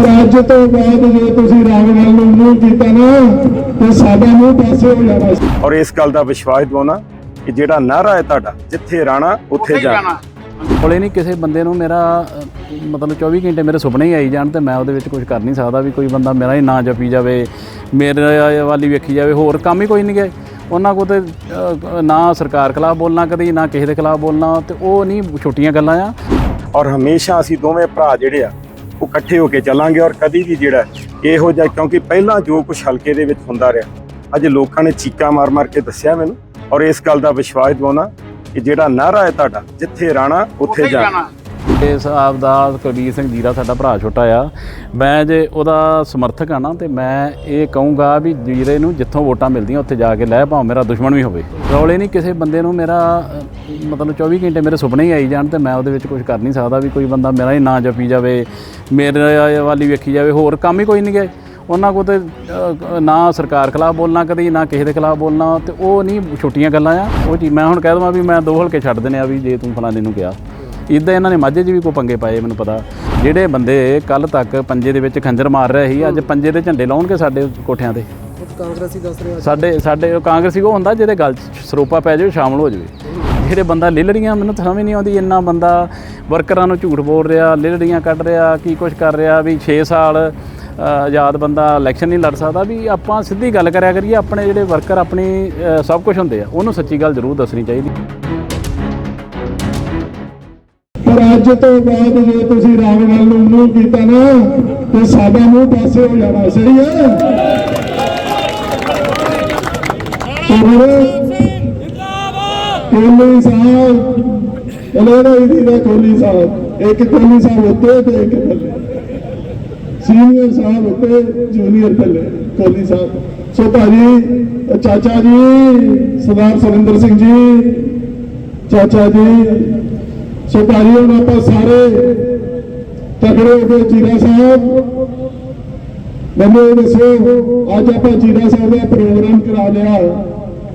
ਪਰ ਅੱਜ ਤੋਂ ਬਾਅਦ ਜੇ ਤੁਸੀਂ ਰਾਮ ਨਾਲ ਨੂੰ ਮੂੰਹ ਕੀਤਾ ਨਾ ਤੇ ਸਾਡਾ ਮੂੰਹ ਪਾਸੇ ਹੋ ਜਾਣਾ ਸੀ। ਔਰ ਇਸ ਗੱਲ ਦਾ ਵਿਸ਼ਵਾਸ ਦਿਵਾਉਣਾ ਕਿ ਜਿਹੜਾ ਨਾਰਾ ਹੈ ਤੁਹਾਡਾ ਜਿੱਥੇ ਰਾਣਾ ਉੱਥੇ ਜਾਣਾ। ਕੋਲੇ ਨਹੀਂ ਕਿਸੇ ਬੰਦੇ ਨੂੰ ਮੇਰਾ ਮਤਲਬ 24 ਘੰਟੇ ਮੇਰੇ ਸੁਪਨੇ ਹੀ ਆਈ ਜਾਣ ਤੇ ਮੈਂ ਉਹਦੇ ਵਿੱਚ ਕੁਝ ਕਰ ਨਹੀਂ ਸਕਦਾ ਵੀ ਕੋਈ ਬੰਦਾ ਮੇਰਾ ਹੀ ਨਾਂ ਜਪੀ ਜਾਵੇ ਮੇਰੇ ਵਾਲੀ ਵੇਖੀ ਜਾਵੇ ਹੋਰ ਕੰਮ ਹੀ ਕੋਈ ਨਹੀਂ ਗਏ ਉਹਨਾਂ ਕੋਲ ਤੇ ਨਾ ਸਰਕਾਰ ਖਿਲਾਫ ਬੋਲਣਾ ਕਦੀ ਨਾ ਕਿਸੇ ਦੇ ਖਿਲਾਫ ਬੋਲਣਾ ਤੇ ਉਹ ਨਹੀਂ ਛੋਟੀਆਂ ਗੱਲਾਂ ਆ। ਔਰ ਹਮੇਸ਼ਾ ਅਸੀਂ ਦੋਵੇਂ ਭਰਾ ਜਿਹੜੇ ਆ ਉਹ ਇਕੱਠੇ ਹੋ ਕੇ ਚੱਲਾਂਗੇ ਔਰ ਕਦੀ ਵੀ ਜਿਹੜਾ ਇਹੋ ਜਿਹਾ ਕਿਉਂਕਿ ਪਹਿਲਾਂ ਜੋ ਕੁਝ ਹਲਕੇ ਦੇ ਵਿੱਚ ਹੁੰਦਾ ਰਿਹਾ ਅੱਜ ਲੋਕਾਂ ਨੇ ਚੀਕਾਂ ਮਾਰ-ਮਾਰ ਕੇ ਦੱਸਿਆ ਮੈਨੂੰ ਔਰ ਇਸ ਗੱਲ ਦਾ ਵਿਸ਼ਵਾਸ ਦਿਵਾਉਣਾ ਕਿ ਜਿਹੜਾ ਨਾਰਾ ਹੈ ਤੁਹਾਡਾ ਜਿੱਥੇ ਰਾਣਾ ਉੱਥੇ ਜਾਣਾ। ਇਸ ਆਪ ਦਾ ਕੁਲਬੀਰ ਸਿੰਘ ਜੀਰਾ ਸਾਡਾ ਭਰਾ ਛੋਟਾ ਆ। ਮੈਂ ਜੇ ਉਹਦਾ ਸਮਰਥਕ ਆ ਨਾ, ਤੇ ਮੈਂ ਇਹ ਕਹੂੰਗਾ ਵੀ ਜੀਰੇ ਨੂੰ ਜਿੱਥੋਂ ਵੋਟਾਂ ਮਿਲਦੀਆਂ, ਉੱਥੇ ਜਾ ਕੇ ਲੈ ਭਾਵੇਂ ਮੇਰਾ ਦੁਸ਼ਮਣ ਵੀ ਹੋਵੇ। ਰੌਲੇ ਨਹੀਂ ਕਿਸੇ ਬੰਦੇ ਨੂੰ, ਮੇਰਾ ਮਤਲਬ 24 ਘੰਟੇ ਮੇਰੇ ਸੁਪਨੇ ਹੀ ਆਈ ਜਾਣ ਤੇ ਮੈਂ ਉਹਦੇ ਵਿੱਚ ਕੁਝ ਕਰ ਨਹੀਂ ਸਕਦਾ ਵੀ ਕੋਈ ਬੰਦਾ ਮੇਰਾ ਹੀ ਨਾਂ ਜਪੀ ਜਾਵੇ, ਮੇਰੇ ਵਾਲੀ ਵੇਖੀ ਜਾਵੇ, ਹੋਰ ਕੰਮ ਹੀ ਕੋਈ ਨਹੀਂ ਗਏ ਉਹਨਾਂ ਕੋਲ ਤੇ ਨਾ ਸਰਕਾਰ ਖਿਲਾਫ ਬੋਲਣਾ ਕਦੀ, ਨਾ ਕਿਸੇ ਦੇ ਖਿਲਾਫ ਬੋਲਣਾ, ਤੇ ਉਹ ਨਹੀਂ ਛੋਟੀਆਂ ਗੱਲਾਂ ਆ। ਉਹ ਜੀ, ਮੈਂ ਹੁਣ ਕਹਿ ਦਵਾਂ ਵੀ ਮੈਂ ਦੋ ਹਲਕੇ ਛੱਡ ਦੇਣੇ ਆ ਵੀ ਜੇ ਤੂੰ ਫਲਾਣੇ ਨੂੰ ਕਿਹਾ। ਇਦਾਂ ਇਹਨਾਂ ਨੇ ਮਾਝੇ 'ਚ ਵੀ ਕੋਈ ਪੰਗੇ ਪਾਏ ਮੈਨੂੰ ਪਤਾ। ਜਿਹੜੇ ਬੰਦੇ ਕੱਲ ਤੱਕ ਪੰਜੇ ਦੇ ਵਿੱਚ ਖੰਜਰ ਮਾਰ ਰਹੇ ਸੀ ਅੱਜ ਪੰਜੇ ਦੇ ਝੰਡੇ ਲਾਉਣਗੇ ਸਾਡੇ ਕੋਠਿਆਂ ਤੇ। ਕਾਂਗਰਸੀ ਦੱਸ ਰਿਹਾ ਸਾਡੇ ਸਾਡੇ ਕਾਂਗਰਸੀ ਉਹ ਹੁੰਦਾ ਜਿਹਦੇ ਗੱਲ 'ਚ ਸਰੋਪਾ ਪੈ ਜਾਵੇ ਸ਼ਾਮਲ ਹੋ ਜਾਵੇ। ਜਿਹੜੇ ਬੰਦਾ ਲਿਲੜੀਆਂ ਮੈਨੂੰ ਤਾਂ ਸਮਝ ਨਹੀਂ ਆਉਂਦੀ ਇੰਨਾ ਬੰਦਾ ਵਰਕਰਾਂ ਨੂੰ ਝੂਠ ਬੋਲ ਰਿਹਾ ਲਿਲੜੀਆਂ ਕੱਢ ਰਿਹਾ ਕੀ ਕੁਝ ਕਰ ਰਿਹਾ ਵੀ 6 ਸਾਲ ਆਜ਼ਾਦ ਬੰਦਾ ਇਲੈਕਸ਼ਨ ਨਹੀਂ ਲੜ ਸਕਦਾ ਵੀ ਆਪਾਂ ਸਿੱਧੀ ਗੱਲ ਕਰਿਆ ਕਰੀਏ ਆਪਣੇ ਜਿਹੜੇ ਵਰਕਰ ਆਪਣੀ ਸਭ ਕੁਝ ਹੁੰਦੇ ਆ ਉਹਨੂੰ ਸੱਚੀ ਗੱਲ ਜ਼ਰੂਰ ਦੱਸਣੀ ਚਾਹੀਦੀ। ਪਰ ਅੱਜ ਤੋਂ ਬਾਅਦ ਜੇ ਤੁਸੀਂ ਰਾਮ ਨਾਲ ਨੂੰ ਮੂੰਹ ਕੀਤਾ ਨਾ, ਤੇ ਸਾਡਾ ਮੂੰਹ ਪਾਸੇ ਹੋ ਜਾਣਾ, ਸਹੀ ਹੈ ਕੋਲੀ ਸਾਹਿਬ ਇਹਨਾਂ ਦੀ ਦਾ ਕੋਲੀ ਸਾਹਿਬ, ਇੱਕ ਕੋਲੀ ਸਾਹਿਬ ਉੱਤੇ ਤੇ ਇੱਕ ਥੱਲੇ। ਸੀਨੀਅਰ ਸਾਹਿਬ ਉੱਤੇ ਜੂਨੀਅਰ ਥੱਲੇ ਕੋਲੀ ਸਾਹਿਬ। ਸੋ ਭਾਜੀ, ਚਾਚਾ ਜੀ, ਸਰਦਾਰ ਸੁਰਿੰਦਰ ਸਿੰਘ ਜੀ, ਚਾਚਾ ਜੀ ਸੋ ਭਾਜੀ ਹੁਣ ਆਪਾਂ ਸਾਰੇ ਤਕੜੇ ਹੋ ਕੇ ਜੀਰਾ ਸਾਹਿਬ, ਮੈਨੂੰ ਇਹ ਦੱਸੋ, ਅੱਜ ਆਪਾਂ ਜੀਰਾ ਸਾਹਿਬ ਦਾ ਪ੍ਰੋਗਰਾਮ ਕਰਾ ਲਿਆ।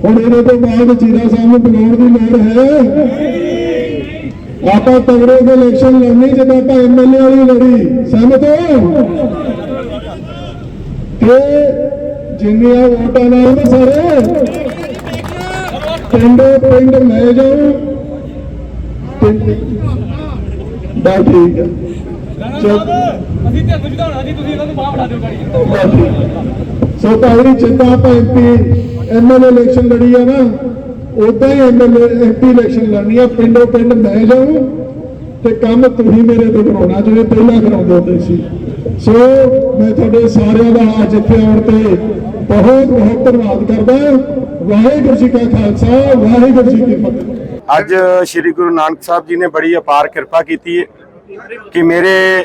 ਹੁਣ ਇਹਦੇ ਤੋਂ ਬਾਅਦ ਜੀਰਾ ਸਾਹਿਬ ਨੂੰ ਬਣਾਉਣ ਦੀ ਲੋੜ ਹੈ। ਆਪਾਂ ਤਗੜੇ ਦੇ ਇਲੈਕਸ਼ਨ ਲੜਨੀ, ਜਦੋਂ ਆਪਾਂ ਐਮਐਲਏ ਵਾਲੀ ਲੜੀ ਸਹਿਮਤ ਹੋ ਤੇ ਜਿੰਨੀਆਂ ਵੋਟਾਂ ਨਾਲ ਨਾ ਸਾਰੇ ਪਿੰਡ ਪਿੰਡ ਲੈ ਜਾਓ। ਜਾਉਂ ਬਾ ਠੀਕ ਹੈ ਅਸੀਂ ਤੇ ਅੱਗੋਂ ਜਿਤਾਉਣਾ ਜੀ ਤੁਸੀਂ ਇਹਨਾਂ ਨੂੰ ਬਾਹਰ ਫੜਾ ਦਿਓ ਗਾੜੀ। ਬਸ ਠੀਕ ਹੈ। ਸੋ ਭਾਈ ਚਿੰਤਾ ਆਪਾਂ ਐਮਪੀ ਐਮਐਲਏ ਇਲੈਕਸ਼ਨ ਲੜੀ ਆ ਨਾ ਉਦਾਂ ਹੀ ਐਮਐਲਏ ਐਮਪੀ ਇਲੈਕਸ਼ਨ ਲੜਨੀ ਆ। ਪਿੰਡੋ ਪਿੰਡ ਮੈਂ ਜਾਉਂ ਤੇ ਕੰਮ ਤੁਸੀਂ ਮੇਰੇ ਤੋਂ ਕਰਾਉਣਾ ਜਿਵੇਂ ਪਹਿਲਾਂ ਕਰਾਉਂਦੇ ਹੁੰਦੇ ਸੀ। ਸੋ ਮੈਂ ਤੁਹਾਡੇ ਸਾਰਿਆਂ ਦਾ ਅੱਜ ਇੱਥੇ ਆਉਣ ਤੇ ਬਹੁਤ ਬਹੁਤ ਧੰਨਵਾਦ ਕਰਦਾ। ਵਾਹਿਗੁਰੂ ਜੀ ਕਾ ਖਾਲਸਾ ਵਾਹਿਗੁਰੂ ਜੀ ਕੀ ਫਤਿਹ। ਅੱਜ ਸ੍ਰੀ ਗੁਰੂ ਨਾਨਕ ਸਾਹਿਬ ਜੀ ਨੇ ਬੜੀ ਅਪਾਰ ਕਿਰਪਾ ਕੀਤੀ ਹੈ ਕਿ ਮੇਰੇ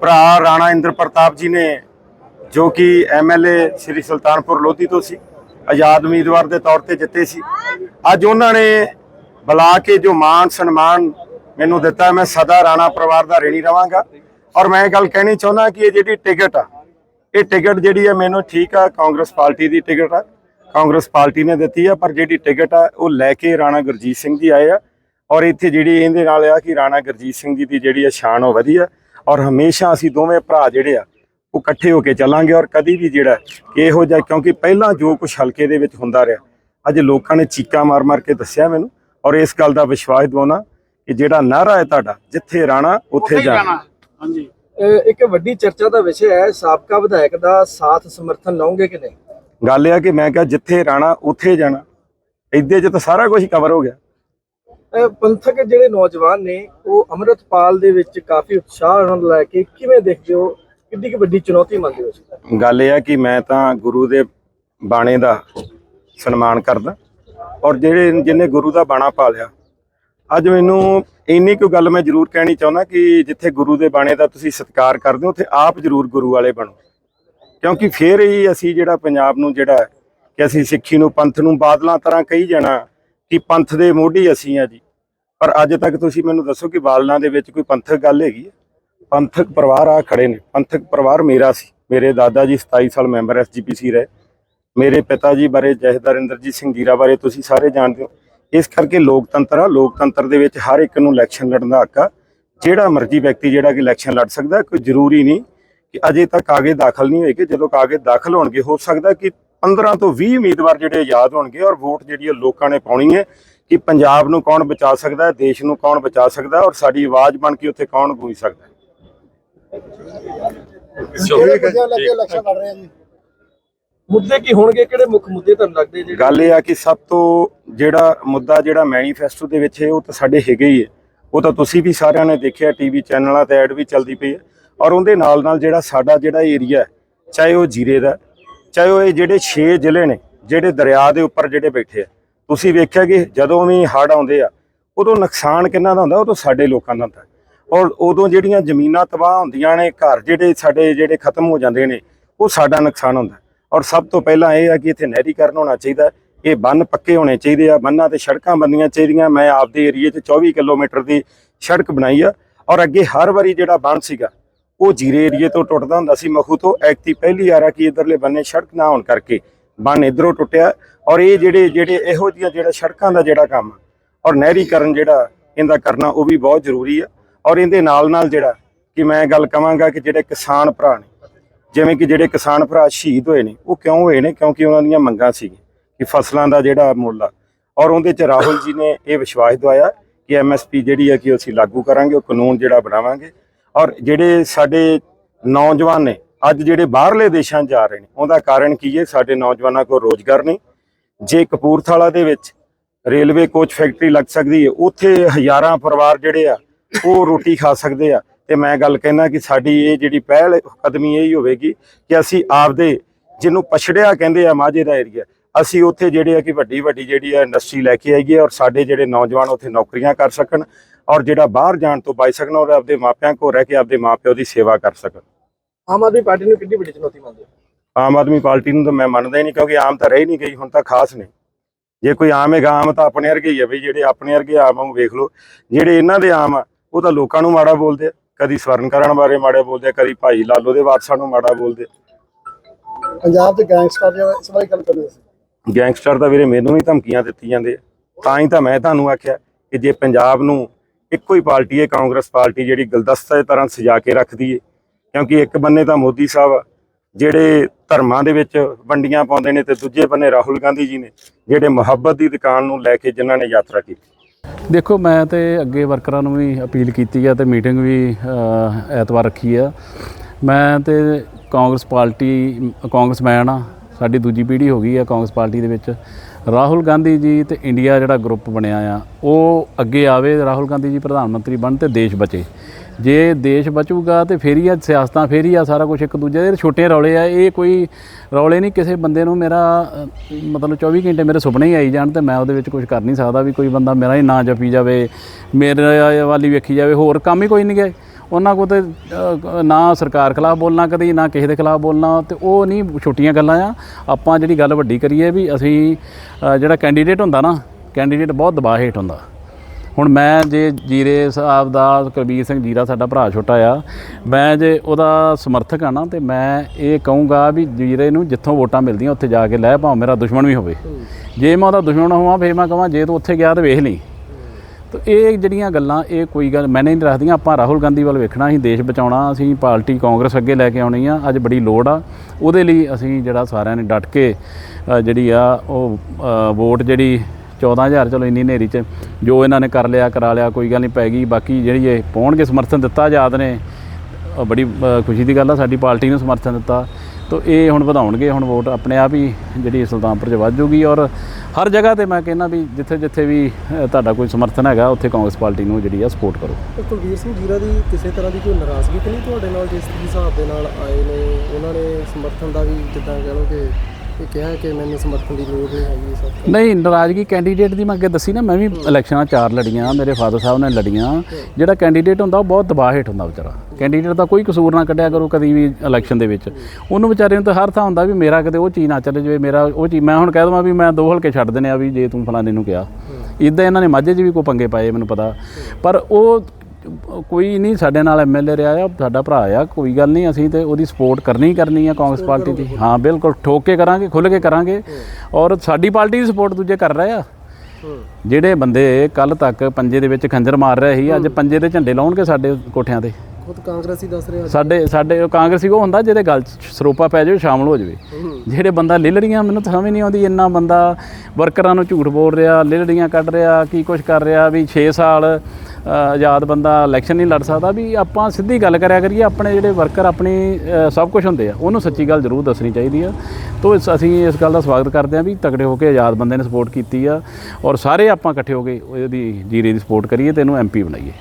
ਭਰਾ ਰਾਣਾ ਇੰਦਰ ਪ੍ਰਤਾਪ ਜੀ ਨੇ, ਜੋ ਕਿ ਐਮਐਲਏ ਸ੍ਰੀ ਸੁਲਤਾਨਪੁਰ ਲੋਧੀ ਤੋਂ ਸੀ, ਆਜ਼ਾਦ ਉਮੀਦਵਾਰ ਦੇ ਤੌਰ ਤੇ ਜਿੱਤੇ ਸੀ। ਅੱਜ ਉਹਨਾਂ ਨੇ ਬੁਲਾ ਕੇ ਜੋ ਮਾਣ ਸਨਮਾਨ ਮੈਨੂੰ ਦਿੱਤਾ, ਮੈਂ ਸਦਾ ਰਾਣਾ ਪਰਿਵਾਰ ਦਾ ਰੇਣੀ ਰਵਾਂਗਾ। ਔਰ ਮੈਂ ਇਹ ਗੱਲ ਕਹਿਣੀ ਚਾਹੁੰਦਾ ਕਿ ਇਹ ਜਿਹੜੀ ਟਿਕਟ ਆ, ਇਹ ਟਿਕਟ ਜਿਹੜੀ ਹੈ ਮੈਨੂੰ ਠੀਕ ਆ, ਕਾਂਗਰਸ ਪਾਰਟੀ ਦੀ ਟਿਕਟ ਆ। ਕਾਂਗਰਸ ਪਾਰਟੀ ਨੇ ਦਿੱਤੀ ਆ ਪਰ ਜਿਹੜੀ ਟਿਕਟ ਆ ਉਹ ਲੈ ਕੇ ਰਾਣਾ ਗੁਰਜੀਤ ਸਿੰਘ ਜੀ ਆਏ ਆ। ਔਰ ਇੱਥੇ ਜਿਹੜੀ ਇਹਦੇ ਨਾਲ ਆ ਕਿ ਰਾਣਾ ਗੁਰਜੀਤ ਸਿੰਘ ਜੀ ਦੀ ਜਿਹੜੀ ਆ ਸ਼ਾਨ ਉਹ ਵਧੀਆ ਔਰ ਹਮੇਸ਼ਾ ਅਸੀਂ ਦੋਵੇਂ ਭਰਾ ਜਿਹੜੇ ਆ ਉਹ ਇਕੱਠੇ ਹੋ ਕੇ ਚੱਲਾਂਗੇ ਔਰ ਕਦੀ ਵੀ ਜਿਹੜਾ ਇਹੋ ਜਿਹਾ ਕਿਉਂਕਿ ਪਹਿਲਾਂ ਜੋ ਕੁਝ ਹਲਕੇ ਦੇ ਵਿੱਚ ਹੁੰਦਾ ਰਿਹਾ ਅੱਜ ਲੋਕਾਂ ਨੇ ਚੀਕਾਂ ਮਾਰ-ਮਾਰ ਕੇ ਦੱਸਿਆ ਮੈਨੂੰ। ਔਰ ਇਸ ਗੱਲ ਦਾ ਵਿਸ਼ਵਾਸ ਦਿਵਾਉਣਾ ਕਿ ਜਿਹੜਾ ਨਾਰਾ ਹੈ ਤੁਹਾਡਾ ਜਿੱਥੇ ਰਾਣਾ ਉੱਥੇ ਜਾਣਾ। ਹਾਂਜੀ। ਇੱਕ ਵੱਡੀ ਚਰਚਾ ਦਾ ਵਿਸ਼ਾ ਹੈ ਸਾਬਕਾ ਵਿਧਾਇਕ ਦਾ ਸਾਥ ਸਮਰਥਨ ਲਓਗੇ ਕਿ ਨਹੀਂ? ਗੱਲ ਇਹ ਆ ਕਿ ਮੈਂ ਕਿਹਾ ਜਿੱਥੇ ਰਾਣਾ ਉੱਥੇ ਜਾਣਾ। ਇੱਦੇ 'ਚ ਤਾਂ ਸਾਰਾ ਕੁਝ ਕਵਰ ਹੋ ਗਿਆ। ਪੰਥਕ ਜਿਹੜੇ ਨੌਜਵਾਨ ਨੇ ਉਹ ਅੰਮ੍ਰਿਤਪਾਲ ਦੇ ਵਿੱਚ ਕਾਫੀ ਉਤਸ਼ਾਹ ਨੂੰ ਲੈ ਕੇ ਕਿਵੇਂ ਦੇਖਦੇ ਹੋ? ਕਿੰਨੀ ਕੁ ਵੱਡੀ ਚੁਣੌਤੀ ਮੰਨਦੇ ਹੋ ਗੱਲ ਇਹ ਆ ਕਿ ਮੈਂ ਤਾਂ ਗੁਰੂ ਦੇ ਬਾਣੇ ਦਾ ਸਨਮਾਨ ਕਰਦਾ। ਔਰ ਜਿਹੜੇ ਜਿਹਨੇ ਗੁਰੂ ਦਾ ਬਾਣਾ ਪਾਲਿਆ ਅੱਜ ਮੈਨੂੰ ਇੰਨੀ ਕੁ ਗੱਲ ਮੈਂ ਜ਼ਰੂਰ ਕਹਿਣੀ ਚਾਹੁੰਦਾ ਕਿ ਜਿੱਥੇ ਗੁਰੂ ਦੇ ਬਾਣੇ ਦਾ ਤੁਸੀਂ ਸਤਿਕਾਰ ਕਰਦੇ ਹੋ ਉੱਥੇ ਆਪ ਜ਼ਰੂਰ ਗੁਰੂ ਵਾਲੇ ਬਣੋ। ਕਿਉਂਕਿ ਫੇਰ ਹੀ ਅਸੀਂ ਜਿਹੜਾ ਪੰਜਾਬ ਨੂੰ ਜਿਹੜਾ ਕਿ ਅਸੀਂ ਸਿੱਖੀ ਨੂੰ ਪੰਥ ਨੂੰ ਬਾਦਲਾਂ ਤਰ੍ਹਾਂ ਕਹੀ ਜਾਣਾ ਕਿ ਪੰਥ ਦੇ ਮੋਢੀ ਅਸੀਂ ਆ ਜੀ। ਪਰ ਅੱਜ ਤੱਕ ਤੁਸੀਂ ਮੈਨੂੰ ਦੱਸੋ ਕਿ ਬਾਦਲਾਂ ਦੇ ਵਿੱਚ ਕੋਈ ਪੰਥਕ ਗੱਲ ਹੈਗੀ ਹੈ? ਪੰਥਕ ਪਰਿਵਾਰ ਆ ਖੜੇ ਨੇ। ਪੰਥਕ ਪਰਿਵਾਰ ਮੇਰਾ ਸੀ। ਮੇਰੇ ਦਾਦਾ ਜੀ 27 ਸਾਲ ਮੈਂਬਰ ਐਸਜੀਪੀਸੀ ਰਹੇ। ਮੇਰੇ ਪਿਤਾ ਜੀ ਬਾਰੇ ਜਹੇਦਾਰ ਇੰਦਰਜੀਤ ਸਿੰਘ ਜੀਰਾ ਬਾਰੇ ਤੁਸੀਂ ਸਾਰੇ ਜਾਣਦੇ ਹੋ। ਇਸ ਕਰਕੇ ਲੋਕਤੰਤਰ ਆ। ਲੋਕਤੰਤਰ ਦੇ ਵਿੱਚ ਹਰ ਇੱਕ ਨੂੰ ਇਲੈਕਸ਼ਨ ਲੜਨ ਦਾ ਹੱਕ ਆ। ਜਿਹੜਾ ਮਰਜ਼ੀ ਵਿਅਕਤੀ ਜਿਹੜਾ ਕਿ ਇਲੈਕਸ਼ਨ ਲੜ ਸਕਦਾ ਕੋਈ ਜ਼ਰੂਰੀ ਨਹੀਂ ਕਿ ਅਜੇ ਤੱਕ ਕਾਗਜ਼ ਦਾਖਲ ਨਹੀਂ ਹੋਏ ਕਿ ਜਦੋਂ ਕਾਗਜ਼ ਦਾਖਲ ਹੋਣਗੇ ਹੋ ਸਕਦਾ ਕਿ 15 ਤੋਂ 20 ਉਮੀਦਵਾਰ ਜਿਹੜੇ ਆਜ਼ਾਦ ਹੋਣਗੇ ਔਰ ਵੋਟ ਜਿਹੜੀ ਹੈ ਲੋਕਾਂ ਨੇ ਪਾਉਣੀ ਹੈ ਕਿ ਪੰਜਾਬ ਨੂੰ ਕੌਣ ਬਚਾ ਸਕਦਾ ਹੈ ਦੇਸ਼ ਨੂੰ ਕੌਣ ਬਚਾ ਸਕਦਾ ਹੈ ਔਰ ਸਾਡੀ ਆਵਾਜ਼ ਬਣ ਕੇ ਉੱਥੇ ਕੌਣ ਗੂੰਜ ਸਕਦਾ ਹੈ। ਮੁੱਦੇ ਕੀ ਹੋਣਗੇ? ਕਿਹੜੇ ਮੁੱਖ ਮੁੱਦੇ ਤੁਹਾਨੂੰ ਲੱਗਦੇ ਜਿਹੜੇ ਗੱਲ ਇਹ ਆ ਕਿ ਸਭ ਤੋਂ ਜਿਹੜਾ ਮੁੱਦਾ ਜਿਹੜਾ ਮੈਨੀਫੈਸਟੋ ਦੇ ਵਿੱਚ ਹੈ ਉਹ ਤਾਂ ਸਾਡੇ ਹੈਗੇ ਹੀ ਹੈ। ਉਹ ਤਾਂ ਤੁਸੀਂ ਵੀ ਸਾਰਿਆਂ ਨੇ ਦੇਖਿਆ ਟੀਵੀ ਚੈਨਲਾਂ ਤੇ ਐਡ ਵੀ ਚੱਲਦੀ ਪਈ ਹੈ। ਔਰ ਉਹਦੇ ਨਾਲ ਨਾਲ ਜਿਹੜਾ ਸਾਡਾ ਜਿਹੜਾ ਏਰੀਆ ਚਾਹੇ ਉਹ ਜੀਰੇ ਦਾ ਚਾਹੇ ਉਹ ਇਹ ਜਿਹੜੇ 6 ਜ਼ਿਲ੍ਹੇ ਨੇ, ਜਿਹੜੇ ਦਰਿਆ ਦੇ ਉੱਪਰ ਜਿਹੜੇ ਬੈਠੇ ਆ, ਤੁਸੀਂ ਵੇਖਿਆ ਕਿ ਜਦੋਂ ਵੀ ਹੜ੍ਹ ਆਉਂਦੇ ਆ, ਉਦੋਂ ਨੁਕਸਾਨ ਕਿੰਨਾ ਦਾ ਹੁੰਦਾ? ਉਹ ਉਦੋਂ ਸਾਡੇ ਲੋਕਾਂ ਦਾ ਹੁੰਦਾ। ਔਰ ਉਦੋਂ ਜਿਹੜੀਆਂ ਜ਼ਮੀਨਾਂ ਤਬਾਹ ਹੁੰਦੀਆਂ ਨੇ, ਘਰ ਜਿਹੜੇ ਸਾਡੇ ਜਿਹੜੇ ਖਤਮ ਹੋ ਜਾਂਦੇ ਨੇ, ਉਹ ਸਾਡਾ ਨੁਕਸਾਨ ਹੁੰਦਾ। ਔਰ ਸਭ ਤੋਂ ਪਹਿਲਾਂ ਇਹ ਆ ਕਿ ਇੱਥੇ ਨਹਿਰੀਕਰਨ ਹੋਣਾ ਚਾਹੀਦਾ ਇਹ ਬੰਨ ਪੱਕੇ ਹੋਣੇ ਚਾਹੀਦੇ ਆ ਬੰਨਾਂ ਤੇ ਸੜਕਾਂ ਬੰਨੀਆਂ ਚਾਹੀਦੀਆਂ। ਮੈਂ ਆਪਦੇ ਏਰੀਏ 'ਚ 24 ਕਿਲੋਮੀਟਰ ਦੀ ਸੜਕ ਬਣਾਈ ਆ। ਔਰ ਅੱਗੇ ਹਰ ਵਾਰੀ ਜਿਹੜਾ ਬੰਨ ਸੀਗਾ ਉਹ ਜੀਰੇ ਏਰੀਏ ਤੋਂ ਟੁੱਟਦਾ ਹੁੰਦਾ ਸੀ। ਮਖੂ ਤੋਂ ਐਕਤੀ ਪਹਿਲੀ ਵਾਰ ਆ ਕਿ ਇਧਰਲੇ ਬੰਨੇ ਸੜਕ ਨਾ ਹੋਣ ਕਰਕੇ ਬੰਨ ਇਧਰੋਂ ਟੁੱਟਿਆ ਔਰ ਇਹ ਜਿਹੜੇ ਜਿਹੜੇ ਇਹੋ ਜਿਹੀਆਂ ਜਿਹੜਾ ਸੜਕਾਂ ਦਾ ਜਿਹੜਾ ਕੰਮ ਆ, ਔਰ ਨਹਿਰੀਕਰਨ ਜਿਹੜਾ ਇਹਦਾ ਕਰਨਾ ਉਹ ਵੀ ਬਹੁਤ ਜ਼ਰੂਰੀ ਆ ਔਰ ਇਹਦੇ ਨਾਲ ਨਾਲ ਜਿਹੜਾ ਕਿ ਮੈਂ ਗੱਲ ਕਵਾਂਗਾ ਕਿ ਜਿਹੜੇ ਕਿਸਾਨ ਭਰਾ ਨੇ ਜਿਵੇਂ ਕਿ ਜਿਹੜੇ ਕਿਸਾਨ ਭਰਾ ਸ਼ਹੀਦ ਹੋਏ ਨੇ ਉਹ ਕਿਉਂ ਹੋਏ ਨੇ? ਕਿਉਂਕਿ ਉਹਨਾਂ ਦੀਆਂ ਮੰਗਾਂ ਸੀ ਕਿ ਫਸਲਾਂ ਦਾ ਜਿਹੜਾ ਮੁੱਲ ਆ ਔਰ ਉਹਦੇ ਚ ਰਾਹੁਲ ਜੀ ਨੇ ਇਹ ਵਿਸ਼ਵਾਸ ਦਵਾਇਆ ਕਿ ਐਮਐਸਪੀ ਜਿਹੜੀ ਹੈ ਕਿ ਉਹ ਅਸੀਂ ਲਾਗੂ ਕਰਾਂਗੇ ਉਹ ਕਾਨੂੰਨ ਜਿਹੜਾ ਬਣਾਵਾਂਗੇ ਔਰ ਜਿਹੜੇ ਸਾਡੇ ਨੌਜਵਾਨ ਨੇ, ਅੱਜ ਜਿਹੜੇ ਬਾਹਰਲੇ ਦੇਸ਼ਾਂ ਜਾ ਰਹੇ ਨੇ, ਉਹਦਾ ਕਾਰਨ ਕੀ ਹੈ? ਸਾਡੇ ਨੌਜਵਾਨਾਂ ਕੋਲ ਰੋਜ਼ਗਾਰ ਨਹੀਂ। ਜੇ ਕਪੂਰਥਲਾ ਦੇ ਵਿੱਚ ਰੇਲਵੇ ਕੋਚ ਫੈਕਟਰੀ ਲੱਗ ਸਕਦੀ ਹੈ, ਉੱਥੇ ਹਜ਼ਾਰਾਂ ਪਰਿਵਾਰ ਜਿਹੜੇ ਆ, ਉਹ ਰੋਟੀ ਖਾ ਸਕਦੇ ਆ। ਤੇ ਮੈਂ ਗੱਲ ਕਹਿਣਾ ਕਿ ਸਾਡੀ ਇਹ ਜਿਹੜੀ ਪਹਿਲ ਕਦਮੀ ਇਹ ਹੀ ਹੋਵੇਗੀ ਕਿ ਅਸੀਂ ਆਪਦੇ ਜਿਹਨੂੰ ਪਛੜਿਆ ਕਹਿੰਦੇ ਆ ਮਾਝੇ ਦਾ ਏਰੀਆ ਅਸੀਂ ਉੱਥੇ ਜਿਹੜੇ ਆ ਕਿ ਵੱਡੀ ਵੱਡੀ ਜਿਹੜੀ ਆ ਇੰਡਸਟਰੀ ਲੈ ਕੇ ਆਈਏ ਔਰ ਸਾਡੇ ਜਿਹੜੇ ਨੌਜਵਾਨ ਉੱਥੇ ਨੌਕਰੀਆਂ ਕਰ ਸਕਣ। ਔਰ ਜਿਹੜਾ ਬਾਹਰ ਜਾਣ ਤੋਂ ਬਚ ਸਕਣ ਔਰ ਆਪਦੇ ਮਾਪਿਆਂ ਕੋਲ ਰਹਿ ਕੇ ਆਪਦੇ ਮਾਪਿਓ ਦੀ ਸੇਵਾ ਕਰ ਸਕਣ। ਆਮ ਆਦਮੀ ਪਾਰਟੀ ਨੂੰ ਕਿੰਨੀ ਵੱਡੀ ਚੁਣੌਤੀ ਮੰਨਦੇ ਹੋ? ਆਮ ਆਦਮੀ ਪਾਰਟੀ ਨੂੰ ਤਾਂ ਮੈਂ ਮੰਨਦਾ ਹੀ ਨਹੀਂ ਕਿਉਂਕਿ ਆਮ ਤਾਂ ਰਹਿ ਨਹੀਂ ਗਈ ਹੁਣ ਤਾਂ ਖਾਸ ਨਹੀਂ। ਜੇ ਕੋਈ ਆਮ ਹੈਗਾ ਆਮ ਤਾਂ ਆਪਣੇ ਵਰਗੇ ਹੀ ਆ ਬਈ ਜਿਹੜੇ ਆਪਣੇ ਵਰਗੇ ਆਮ ਨੂੰ ਵੇਖ ਲਓ। ਜਿਹੜੇ ਇਹਨਾਂ ਦੇ ਆਮ ਆ ਉਹ ਤਾਂ ਲੋਕਾਂ ਨੂੰ ਮਾੜਾ ਬੋਲਦੇ ਆ। ਕਦੀ ਸਵਰਨ ਕਰਨ ਬਾਰੇ ਮਾੜਾ ਬੋਲਦੇ ਆ ਕਦੀ ਭਾਈ ਲਾਲੋ ਦੇ ਵਾਰਸਾਂ ਨੂੰ ਮਾੜਾ ਬੋਲਦੇ। ਪੰਜਾਬ ਦੇ ਗੈਂਗਸਟਰ ਦੇ ਇਸ ਬਾਰੇ ਗੱਲ ਕਰਨੀ ਸੀ। ਗੈਂਗਸਟਰ ਤਾਂ ਵੀਰੇ ਮੈਨੂੰ ਵੀ ਧਮਕੀਆਂ ਦਿੱਤੀ ਜਾਂਦੇ ਤਾਂ ਹੀ ਤਾਂ ਮੈਂ ਤੁਹਾਨੂੰ ਆਖਿਆ ਕਿ ਜੇ ਪੰਜਾਬ ਨੂੰ ਇੱਕੋ ਹੀ ਪਾਰਟੀ ਹੈ, ਕਾਂਗਰਸ ਪਾਰਟੀ ਜਿਹੜੀ ਗੁਲਦਸਤਾ ਦੀ ਤਰ੍ਹਾਂ ਸਜਾ ਕੇ ਰੱਖਦੀ ਹੈ। ਕਿਉਂਕਿ ਇੱਕ ਬੰਨੇ ਤਾਂ ਮੋਦੀ ਸਾਹਿਬ ਜਿਹੜੇ ਧਰਮਾਂ ਦੇ ਵਿੱਚ ਵੰਡੀਆਂ ਪਾਉਂਦੇ ਨੇ ਤੇ ਦੂਜੇ ਬੰਨੇ ਰਾਹੁਲ ਗਾਂਧੀ ਜੀ ਨੇ, ਜਿਹੜੇ ਮੁਹੱਬਤ ਦੀ ਦੁਕਾਨ ਨੂੰ ਲੈ ਕੇ ਜਿਨ੍ਹਾਂ ਨੇ ਯਾਤਰਾ ਕੀਤੀ। ਦੇਖੋ, ਮੈਂ ਤੇ ਅੱਗੇ ਵਰਕਰਾਂ ਨੂੰ ਵੀ ਅਪੀਲ ਕੀਤੀ ਆ ਤੇ ਮੀਟਿੰਗ ਵੀ ਐਤਵਾਰ ਰੱਖੀ ਆ। ਮੈਂ ਤੇ ਕਾਂਗਰਸ ਪਾਰਟੀ, ਕਾਂਗਰਸਮੈਨ ਆ, ਸਾਡੀ ਦੂਜੀ ਪੀੜ੍ਹੀ ਹੋ ਗਈ ਆ ਕਾਂਗਰਸ ਪਾਰਟੀ ਦੇ ਵਿੱਚ। ਰਾਹੁਲ ਗਾਂਧੀ ਜੀ ਤੇ ਇੰਡੀਆ ਜਿਹੜਾ ਗਰੁੱਪ ਬਣਿਆ ਆ, ਉਹ ਅੱਗੇ ਆਵੇ, ਰਾਹੁਲ ਗਾਂਧੀ ਜੀ ਪ੍ਰਧਾਨ ਮੰਤਰੀ ਬਣ ਤੇ ਦੇਸ਼ ਬਚੇ। ਜੇ ਦੇਸ਼ ਬਚੂਗਾ ਤੇ ਫੇਰ ਹੀ ਆ ਸਿਆਸਤਾਂ, ਫੇਰ ਹੀ ਆ ਸਾਰਾ ਕੁਝ ਇੱਕ ਦੂਜੇ ਦੇ ਛੋਟੇ ਰੌਲੇ ਆ। ਇਹ ਕੋਈ ਰੌਲੇ ਨਹੀਂ ਕਿਸੇ ਬੰਦੇ ਨੂੰ ਮੇਰਾ, ਮਤਲਬ 24 ਘੰਟੇ ਮੇਰੇ ਸੁਪਨੇ ਹੀ ਆਈ ਜਾਣ ਤੇ ਮੈਂ ਉਹਦੇ ਵਿੱਚ ਕੁਝ ਕਰ ਨਹੀਂ ਸਕਦਾ ਵੀ ਕੋਈ ਬੰਦਾ ਮੇਰਾ ਹੀ ਨਾਂ ਜਪੀ ਜਾਵੇ, ਮੇਰੇ ਵਾਲੀ ਵੇਖੀ ਜਾਵੇ, ਹੋਰ ਕੰਮ ਹੀ ਕੋਈ ਨਹੀਂ ਗਏ ਉਹਨਾਂ ਕੋਲ ਤੇ ਨਾ ਸਰਕਾਰ ਖਿਲਾਫ ਬੋਲਣਾ ਕਦੀ, ਨਾ ਕਿਸੇ ਦੇ ਖਿਲਾਫ ਬੋਲਣਾ, ਤੇ ਉਹ ਨਹੀਂ ਛੋਟੀਆਂ ਗੱਲਾਂ ਆ। ਆਪਾਂ ਜਿਹੜੀ ਗੱਲ ਵੱਡੀ ਕਰੀਏ ਵੀ ਅਸੀਂ ਜਿਹੜਾ ਕੈਂਡੀਡੇਟ ਹੁੰਦਾ ਨਾ ਕੈਂਡੀਡੇਟ ਬਹੁਤ ਦਬਾਅ ਹੇਠ ਹੁੰਦਾ। ਹੁਣ ਮੈਂ ਜੇ ਜੀਰੇ ਸਾਹਿਬ ਦਾ, ਕੁਲਬੀਰ ਸਿੰਘ ਜੀਰਾ ਸਾਡਾ ਭਰਾ ਛੋਟਾ ਆ, ਮੈਂ ਜੇ ਉਹਦਾ ਸਮਰਥਕ ਆ ਨਾ, ਤੇ ਮੈਂ ਇਹ ਕਹੂੰਗਾ ਵੀ ਜੀਰੇ ਨੂੰ ਜਿੱਥੋਂ ਵੋਟਾਂ ਮਿਲਦੀਆਂ, ਉੱਥੇ ਜਾ ਕੇ ਲੈ ਭਾਵੇਂ ਮੇਰਾ ਦੁਸ਼ਮਣ ਵੀ ਹੋਵੇ। ਜੇ ਮੈਂ ਉਹਦਾ ਦੁਸ਼ਮਣ ਹੋਵਾਂ, ਫੇਰ ਮੈਂ ਕਹਾਂ, ਜੇ ਤੂੰ ਉੱਥੇ ਗਿਆ ਤੇ ਵੇਖ ਲਈ। ਤਾਂ ਇਹ ਜਿਹੜੀਆਂ ਗੱਲਾਂ, ਇਹ ਕੋਈ ਗੱਲ ਮੈਂ ਨਹੀਂ ਰੱਖਦੀਆਂ ਆਪਾਂ ਰਾਹੁਲ ਗਾਂਧੀ ਵੱਲ ਵੇਖਣਾ ਅਸੀਂ ਦੇਸ਼ ਬਚਾਉਣਾ, ਅਸੀਂ ਪਾਰਟੀ ਕਾਂਗਰਸ ਅੱਗੇ ਲੈ ਕੇ ਆਉਣੀ ਆ, ਅੱਜ ਬੜੀ ਲੋੜ ਆ। ਉਹਦੇ ਲਈ ਅਸੀਂ ਜਿਹੜਾ ਸਾਰਿਆਂ ਨੇ ਡਟ ਕੇ ਜਿਹੜੀ ਆ, ਉਹ ਵੋਟ ਜਿਹੜੀ 14000 ਚਲੋ ਇੰਨੀ ਹਨੇਰੀ ਚ, ਜੋ ਇਹਨਾਂ ਨੇ ਕਰ ਲਿਆ, ਕਰਾ ਲਿਆ, ਕੋਈ ਗੱਲ ਨਹੀਂ ਪੈ ਗਈ, ਬਾਕੀ ਜਿਹੜੀ ਇਹ ਪਾਉਣਗੇ ਸਮਰਥਨ ਦਿੱਤਾ, ਆਜ਼ਾਦ ਨੇ ਬੜੀ ਖੁਸ਼ੀ ਦੀ ਗੱਲ ਆ, ਸਾਡੀ ਪਾਰਟੀ ਨੂੰ ਸਮਰਥਨ ਦਿੱਤਾ। ਤੋ ਇਹ ਹੁਣ ਵਧਾਉਣਗੇ ਹੁਣ ਵੋਟ ਆਪਣੇ ਆਪ ਹੀ ਜਿਹੜੀ ਸੁਲਤਾਨਪੁਰ 'ਚ ਵੱਧ ਜੂਗੀ ਔਰ ਹਰ ਜਗ੍ਹਾ ਤੇ ਮੈਂ ਕਹਿੰਦਾ ਵੀ ਜਿੱਥੇ ਜਿੱਥੇ ਵੀ ਤੁਹਾਡਾ ਕੋਈ ਸਮਰਥਨ ਹੈਗਾ, ਉੱਥੇ ਕਾਂਗਰਸ ਪਾਰਟੀ ਨੂੰ ਜਿਹੜੀ ਆ ਸਪੋਰਟ ਕਰੋ। ਤੇ ਕੁਲਵੀਰ ਸਿੰਘ ਜੀਰਾ ਦੀ ਕਿਸੇ ਤਰ੍ਹਾਂ ਦੀ ਕੋਈ ਨਾਰਾਜ਼ਗੀ ਤਾਂ ਨਹੀਂ ਤੁਹਾਡੇ ਨਾਲ, ਜਿਸ ਹਿਸਾਬ ਦੇ ਨਾਲ ਆਏ ਨੇ, ਉਹਨਾਂ ਨੇ ਸਮਰਥਨ ਦਾ ਵੀ ਜਿੱਦਾਂ ਕਹ ਲਓ ਕਿ ਇਹ ਕਿਹਾ ਕਿ ਮੈਨੂੰ ਸਮਰਥਨ ਦੀ ਲੋੜ ਨਹੀਂ ਹੈਗੀ ਨਹੀਂ ਨਾਰਾਜ਼ਗੀ ਕੈਂਡੀਡੇਟ ਦੀ ਮੈਂ ਅੱਗੇ ਦੱਸੀ ਨਾ ਮੈਂ ਵੀ ਇਲੈਕਸ਼ਨਾਂ ਚਾਰ ਲੜੀਆਂ ਮੇਰੇ ਫਾਦਰ ਸਾਹਿਬ ਨੇ ਲੜੀਆਂ। ਜਿਹੜਾ ਕੈਂਡੀਡੇਟ ਹੁੰਦਾ ਉਹ ਬਹੁਤ ਦਬਾਅ ਹੇਠ ਹੁੰਦਾ ਵਿਚਾਰਾ। ਕੈਂਡੀਡੇਟ ਦਾ ਕੋਈ ਕਸੂਰ ਨਾ ਕੱਢਿਆ ਕਰੋ ਕਦੀ ਵੀ ਇਲੈਕਸ਼ਨ ਦੇ ਵਿੱਚ। ਉਹਨੂੰ ਵਿਚਾਰੇ ਨੂੰ ਤਾਂ ਹਰ ਥਾਂ ਹੁੰਦਾ ਵੀ ਮੇਰਾ ਕਿਤੇ ਉਹ ਚੀਜ਼ ਨਾ ਚੱਲੇ ਜਾਵੇ ਮੇਰਾ ਉਹ ਚੀਜ਼। ਮੈਂ ਹੁਣ ਕਹਿ ਦਵਾਂ ਵੀ ਮੈਂ ਦੋ ਹਲਕੇ ਛੱਡ ਦੇਣੇ ਆ ਵੀ ਜੇ ਤੂੰ ਫਲਾਣੇ ਨੂੰ ਕਿਹਾ। ਇਦਾਂ ਇਹਨਾਂ ਨੇ ਮਾਝੇ 'ਚ ਵੀ ਕੋਈ ਪੰਗੇ ਪਾਏ ਮੈਨੂੰ ਪਤਾ। ਪਰ ਉਹ ਕੋਈ ਨਹੀਂ ਸਾਡੇ ਨਾਲ ਐਮਐਲਏ ਰਿਹਾ ਆ ਸਾਡਾ ਭਰਾ ਆ ਕੋਈ ਗੱਲ ਨਹੀਂ ਅਸੀਂ ਤੇ ਉਹਦੀ ਸਪੋਰਟ ਕਰਨੀ ਹੀ ਕਰਨੀ ਆ ਕਾਂਗਰਸ ਪਾਰਟੀ ਦੀ। ਹਾਂ ਬਿਲਕੁਲ ਠੋਕ ਕੇ ਕਰਾਂਗੇ ਖੁੱਲ ਕੇ ਕਰਾਂਗੇ ਔਰ ਸਾਡੀ ਪਾਰਟੀ ਦੀ ਸਪੋਰਟ ਦੂਜੇ ਕਰ ਰਹੇ ਆ। ਜਿਹੜੇ ਬੰਦੇ ਕੱਲ ਤੱਕ ਪੰਜੇ ਦੇ ਵਿੱਚ ਖੰਜਰ ਮਾਰ ਰਹੇ ਸੀ ਅੱਜ ਪੰਜੇ ਦੇ ਝੰਡੇ ਲਾਉਣਗੇ ਸਾਡੇ ਕੋਠਿਆਂ ਤੇ। ਖੁਦ ਕਾਂਗਰਸੀ ਦੱਸ ਰਿਹਾ ਸਾਡੇ ਸਾਡੇ ਉਹ ਕਾਂਗਰਸੀ ਉਹ ਹੁੰਦਾ ਜਿਹਦੇ ਗੱਲ 'ਚ ਸਰੋਪਾ ਪੈ ਜਾਵੇ ਸ਼ਾਮਲ ਹੋ ਜਾਵੇ। ਜਿਹੜੇ ਬੰਦਾ ਲਿਲੜੀਆਂ ਮੈਨੂੰ ਤਾਂ ਸਮਝ ਨਹੀਂ ਆਉਂਦੀ ਇੰਨਾ ਬੰਦਾ ਵਰਕਰਾਂ ਨੂੰ ਝੂਠ ਬੋਲ ਰਿਹਾ ਲਿਲੜੀਆਂ ਕੱਢ ਰਿਹਾ ਕੀ ਕੁਝ ਕਰ ਰਿਹਾ ਵੀ 6 ਸਾਲ ਆਜ਼ਾਦ ਬੰਦਾ ਇਲੈਕਸ਼ਨ ਨਹੀਂ ਲੜ ਸਕਦਾ ਵੀ ਆਪਾਂ ਸਿੱਧੀ ਗੱਲ ਕਰਿਆ ਕਰੀਏ ਆਪਣੇ ਜਿਹੜੇ ਵਰਕਰ ਆਪਣੀ ਸਭ ਕੁਝ ਹੁੰਦੇ ਆ ਉਹਨੂੰ ਸੱਚੀ ਗੱਲ ਜ਼ਰੂਰ ਦੱਸਣੀ ਚਾਹੀਦੀ ਆ। ਤੋ ਇਸ- ਅਸੀਂ ਇਸ ਗੱਲ ਦਾ ਸਵਾਗਤ ਕਰਦੇ ਹਾਂ ਵੀ ਤਕੜੇ ਹੋ ਕੇ ਆਜ਼ਾਦ ਬੰਦੇ ਨੇ ਸਪੋਰਟ ਕੀਤੀ ਆ ਔਰ ਸਾਰੇ ਆਪਾਂ ਇਕੱਠੇ ਹੋ ਕੇ ਉਹਦੀ ਜੀਰੇ ਦੀ ਸਪੋਰਟ ਕਰੀਏ ਤੇ ਇਹਨੂੰ ਐਮਪੀ ਬਣਾਈਏ।